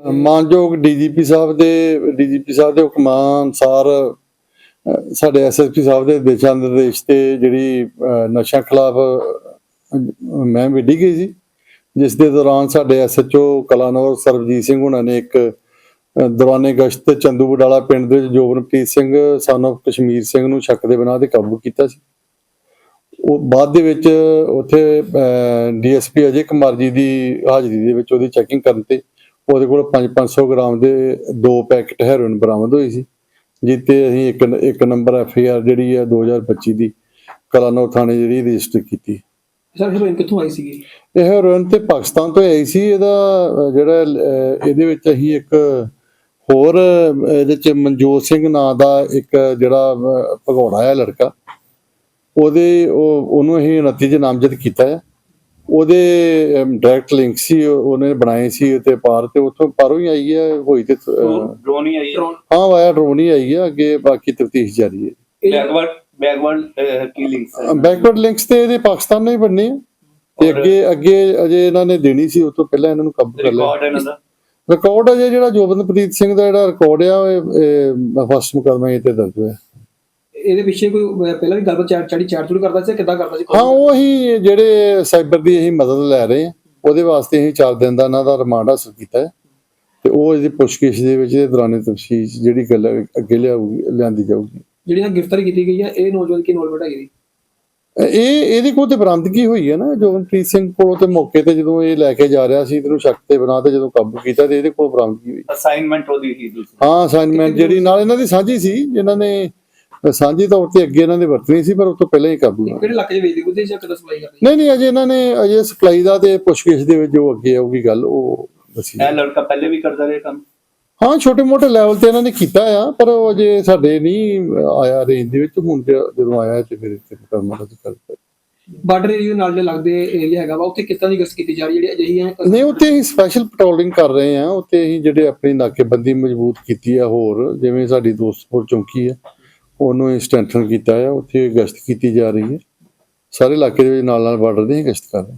ਮਾਨਯੋਗ ਡੀਜੀਪੀ ਸਾਹਿਬ ਦੇ ਡੀਜੀਪੀ ਸਾਹਿਬ ਦੇ ਹੁਕਮਾਂ ਅਨੁਸਾਰ ਅ, ਸਾਡੇ ਐਸਐਸਪੀ ਸਾਹਿਬ ਦੇ ਦਿਸ਼ਾ ਨਿਰਦੇਸ਼ ਤੇ ਜਿਹੜੀ ਅ, ਨਸ਼ਾ ਖਿਲਾਫ ਮੈਂ ਵਿੱਢੀ ਗਈ ਸੀ ਜਿਸ ਦੇ ਦੌਰਾਨ ਸਾਡੇ ਐਸਐਚਓ ਕਲਾਨੌਰ ਸਰਬਜੀਤ ਸਿੰਘ ਹੁਣਾਂ ਨੇ ਇੱਕ ਅ, ਦੌਰਾਨੇ ਗਸ਼ਤ ਚੰਦੂ ਬਡਾਲਾ ਪਿੰਡ ਦੇ ਵਿੱਚ ਜੋਬਨਪ੍ਰੀਤ ਸਿੰਘ ਸਨ of ਕਸ਼ਮੀਰ ਸਿੰਘ ਨੂੰ ਸ਼ੱਕ ਦੇ ਬਿਨਾਂ ਤੇ ਕਾਬੂ ਕੀਤਾ ਸੀ। ਉਹ ਬਾਅਦ ਦੇ ਵਿੱਚ ਉੱਥੇ ਡੀਐਸਪੀ ਅਜੇ ਕੁਮਾਰ ਜੀ ਦੀ ਹਾਜ਼ਰੀ ਦੇ ਵਿੱਚ ਉਹਦੀ ਚੈਕਿੰਗ ਕਰਨ ਤੇ ਉਹਦੇ ਕੋਲ 5-500 ਗ੍ਰਾਮ ਦੇ ਦੋ ਪੈਕੇਟ ਹੈਰੋਇਨ ਬਰਾਮਦ ਹੋਈ ਸੀ ਜਿੱਤੇ ਅਸੀਂ ਇੱਕ ਇੱਕ ਨੰਬਰ ਐਫ ਆਈ ਆਰ ਜਿਹੜੀ ਹੈ 2025 ਦੀ ਕਲਾਨੌਰ ਥਾਣੇ ਜਿਹੜੀ ਰਜਿਸਟਰ ਕੀਤੀ। ਸਰ ਹੀਰੋਇਨ ਕਿੱਥੋਂ ਆਈ ਸੀਗੀ? ਇਹ ਹੈਰੋਇਨ ਤੇ ਪਾਕਿਸਤਾਨ ਤੋਂ ਆਈ ਸੀ ਇਹਦਾ ਜਿਹੜਾ ਇਹਦੇ ਵਿੱਚ ਅਸੀਂ ਇੱਕ ਹੋਰ ਇਹਦੇ ਚ ਮਨਜੋਤ ਸਿੰਘ ਨਾਂ ਦਾ ਇੱਕ ਜਿਹੜਾ ਭਗੌੜਾ ਹੈ ਲੜਕਾ ਉਹਦੇ ਉਹ ਉਹਨੂੰ ਅਸੀਂ 29 ਚ ਨਾਮਜ਼ਦ ਕੀਤਾ ਹੈ। ਉਹਦੇ ਡਾਇਰੈਕਟ ਲਿੰਕ ਸੀ ਉਹ- ਉਹਨੇ ਬਣਾਏ ਸੀ ਤੇ ਪਾਰ ਤੇ ਉੱਥੋਂ ਪਾਰੋਂ ਹੀ ਆਈ ਹੈ ਹੋਈ ਤੇ ਡਰੋਨ ਹੀ ਆਈ ਡਰੋਨ। ਹਾਂ ਵਾਇਆ ਡਰੋਨ ਹੀ ਆਈ ਹੈ ਅੱਗੇ ਬਾਕੀ ਤਫਤੀਸ਼ ਜਾਰੀ ਹੈ। ਬੈਕਵਰਡ ਬੈਕਵਰਡ ਕੀ ਲਿੰਕਸ ਹੈ ਬੈਕਵਰਡ ਲਿੰਕਸ ਤੇ ਇਹਦੇ ਪਾਕਿਸਤਾਨ ਨਾਲ ਹੀ ਬਣਨੇ ਆ। ਤੇ ਅੱਗੇ ਅੱਗੇ ਅਜੇ ਇਹਨਾਂ ਨੇ ਦੇਣੀ ਸੀ ਉਸ ਤੋਂ ਪਹਿਲਾਂ ਇਹਨਾਂ ਨੂੰ ਕਾਬੂ ਕਰ ਲਿਆ। ਰਿਕਾਰਡ ਇਹਨਾਂ ਦਾ? ਰਿਕਾਰਡ ਅਜੇ ਜਿਹੜਾ ਜੋਬਨਪ੍ਰੀਤ ਸਿੰਘ ਦਾ ਜਿਹੜਾ ਰਿਕਾਰਡ ਆ ਇਹ ਫਸਟ ਮੁਕਦਮਾ ਇਹ ਤੇ ਦਰਜ ਹੋਇਆ। ਇਹਦੇ ਪਿੱਛੇ ਕੋਈ ਪਹਿਲਾਂ ਵੀ ਗੱਲਬਾਤ ਚਾੜ ਚੜੀ ਚਾੜ ਚੂੜ ਕਰਦਾ ਸੀ ਕਿੱਦਾਂ ਕਰਦਾ ਸੀ? ਹਾਂ ਉਹ ਅਸੀਂ ਜਿਹੜੇ ਸਾਈਬਰ ਦੀ ਅਸੀਂ ਮਦਦ ਲੈ ਰਹੇ ਹਾਂ ਉਹਦੇ ਵਾਸਤੇ ਅਸੀਂ 4 ਦਿਨ ਦਾ ਇਹਨਾਂ ਦਾ ਰਿਮਾਂਡ ਹਾਸਲ ਕੀਤਾ ਹੈ। ਤੇ ਉਹ ਇਹਦੀ ਪੁੱਛਗਿੱਛ ਦੇ ਵਿੱਚ ਇਹ ਦੌਰਾਨੇ ਤਫਸੀਸ਼ ਜਿਹੜੀ ਗੱਲ ਹੈ, ਅੱਗੇ ਲਿਆਊਗੀ ਲਿਆਂਦੀ ਜਾਊਗੀ। ਜਿਹੜੀ ਨਾਲ ਗ੍ਰਿਫਤਾਰੀ ਕੀਤੀ ਗਈ ਹੈ ਇਹ ਨੌਜਵਾਨ ਕੀ ਇਨਵੋਲਵਮੈਂਟ ਹੈਗੀ ਜੀ? ਇਹ ਇਹਦੀ ਕੋਲ ਤੇ ਬਰਾਮਦਗੀ ਹੋਈ ਹੈ ਨਾ? ਜੋਬਨਪ੍ਰੀਤ ਸਿੰਘ ਕੋਲੋਂ ਤੇ ਮੌਕੇ ਤੇ ਜਦੋਂ ਇਹ ਲੈ ਕੇ ਜਾ ਰਿਹਾ ਸੀ ਇਹਨੂੰ ਸ਼ੱਕ ਤੇ ਬਣਾ ਤੇ ਜਦੋਂ ਕਾਬੂ ਕੀਤਾ ਤੇ ਇਹਦੇ ਕੋਲ ਬਰਾਮਦਗੀ ਹੋਈ? ਅਸਾਈਨਮੈਂਟ ਉਹਦੀ ਹੀ ਦੂਸਰੀ। ਹਾਂ ਅਸਾਈਨਮੈਂਟ ਜਿਹੜੀ ਨਾਲ ਇਹਨਾਂ ਦੀ ਸਾਂਝੀ ਸੀ ਜਿਨ੍ਹਾਂ ਨੇ ਸਾਂਝੀ ਤੌਰ ਤੇ ਅੱਗੇ ਇਹਨਾਂ ਦੇ ਵਰਤਣੀ ਸੀ ਪਰ ਉਸ ਤੋਂ ਪਹਿਲਾਂ ਹੀ ਕਾਬੂ ਆ ਕਿਹੜੇ ਇਲਾਕੇ 'ਚ ਵੇਚਦੀ ਕੁੱਤੇ ਜਾਂ ਕਿੱਦਾਂ ਸਪਲਾਈ ਕਰਦੀ? ਨਹੀਂ ਨਹੀਂ ਅਜੇ ਇਹਨਾਂ ਨੇ ਅਜੇ ਸਪਲਾਈ ਦਾ ਤੇ ਪੁੱਛਗਿੱਛ ਦੇ ਵਿੱਚ ਜੋ ਅੱਗੇ ਆਊਗੀ ਗੱਲ ਉਹ ਦੱਸੀ ਇਹ ਲੜਕਾ ਪਹਿਲੇ ਵੀ ਕਰਦਾ ਰਿਹਾ ਕੰਮ? ਹਾਂ ਛੋਟੇ ਮੋਟੇ ਲੈਵਲ ਤੇ ਇਹਨਾਂ ਨੇ ਕੀਤਾ ਆ ਪਰ ਉਹ ਅਜੇ ਸਾਡੇ ਨਹੀਂ ਆਇਆ ਰੇਂਜ ਦੇ ਵਿੱਚ। ਹੁਣ ਜਦੋਂ ਆਇਆ ਤੇ ਫਿਰ ਇੱਥੇ ਕਰਮਾਂ ਦਾ ਕਰ ਬਾਰਡਰ ਏਰੀਆ ਨਾਲ ਦੇ ਲੱਗਦੇ ਏਰੀਆ ਹੈਗਾ ਵਾ ਉੱਥੇ ਦੀ ਗਸ਼ਤ ਕੀਤੀ ਜਾ ਰਹੀ ਜਿਹੜੀ ਅਜਿਹੀਆਂ ਨਹੀਂ ਉੱਥੇ ਅਸੀਂ ਸਪੈਸ਼ਲ ਪੈਟਰੋਲਿੰਗ ਕਰ ਰਹੇ ਆ। ਉੱਥੇ ਅਸੀਂ ਜਿਹੜੇ ਆਪਣੀ ਨਾਕੇਬੰਦੀ ਮਜ਼ਬੂਤ ਕੀਤੀ ਆ ਹੋਰ ਜਿਵੇਂ ਸਾਡੀ ਦੋਸਤਪੁਰ ਚੌਂਕੀ ਆ ਉਹਨੂੰ ਸਟ੍ਰੈਂਥਨ ਕੀਤਾ ਆ, ਉੱਥੇ ਗਸ਼ਤ ਕੀਤੀ ਜਾ ਰਹੀ ਹੈ। ਸਾਰੇ ਇਲਾਕੇ ਦੇ ਵਿੱਚ ਨਾਲ ਨਾਲ ਬਾਰਡਰ ਦੀ ਗਸ਼ਤ ਕਰ ਰਹੇ।